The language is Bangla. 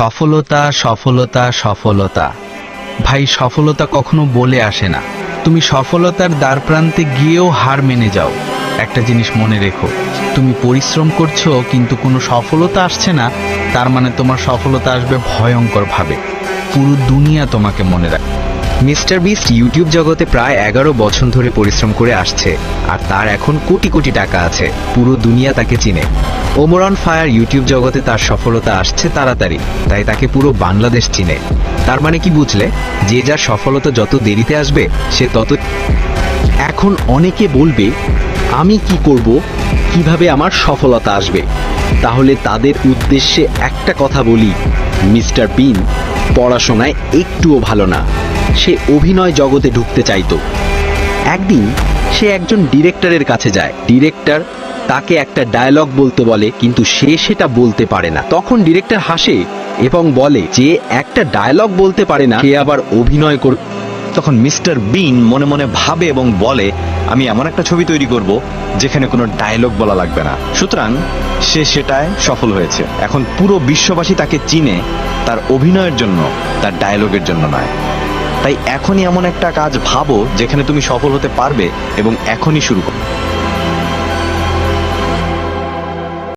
সফলতা সফলতা সফলতা। ভাই, সফলতা কখনো বলে আসে না। তুমি সফলতার দ্বার প্রান্তে গিয়েও হার মেনে যাও। একটা জিনিস মনে রেখো, তুমি পরিশ্রম করছ, কিন্তু কোনো সফলতা আসছে না, তার মানে তোমার সফলতা আসবে ভয়ঙ্করভাবে। পুরো দুনিয়া তোমাকে মনে রাখবে মিস্টার বিস্ট ইউটিউব জগতে প্রায় এগারো বছর ধরে পরিশ্রম করে আসছে, আর তার এখন কোটি কোটি টাকা আছে। পুরো দুনিয়া তাকে চিনে। ওমরন ফায়ার ইউটিউব জগতে তার সফলতা আসছে তাড়াতাড়ি, তাই তাকে পুরো বাংলাদেশ চিনে। তার মানে কি বুঝলে? যে যার সফলতা যত দেরিতে আসবে, সে তত এখন অনেকে বলবে, আমি কি করব? কীভাবে আমার সফলতা আসবে? তাহলে তাদের উদ্দেশ্যে একটা কথা বলি, মিস্টার বিন, পড়াশোনায় একটুও ভালো না। সে অভিনয় জগতে ঢুকতে চাইতো। একদিন সে একজন ডিরেক্টরের কাছে যায়। ডিরেক্টর তাকে একটা ডায়লগ বলতে বলে, কিন্তু সে সেটা বলতে পারে না। তখন ডিরেক্টর হাসে এবং বলে, যে একটা ডায়লগ বলতে পারে না, সে আবার অভিনয় কর তখন মিস্টার বিন মনে মনে ভাবে এবং বলে, আমি এমন একটা ছবি তৈরি করব যেখানে কোনো ডায়লগ বলা লাগবে না। সুতরাং সে সেটায় সফল হয়েছে। এখন পুরো বিশ্ববাসী তাকে চিনে তার অভিনয়ের জন্য, তার ডায়লগের জন্য নয়। তাই এখনই এমন একটা কাজ ভাবো যেখানে তুমি সফল হতে পারবে এবং এখনই শুরু করো।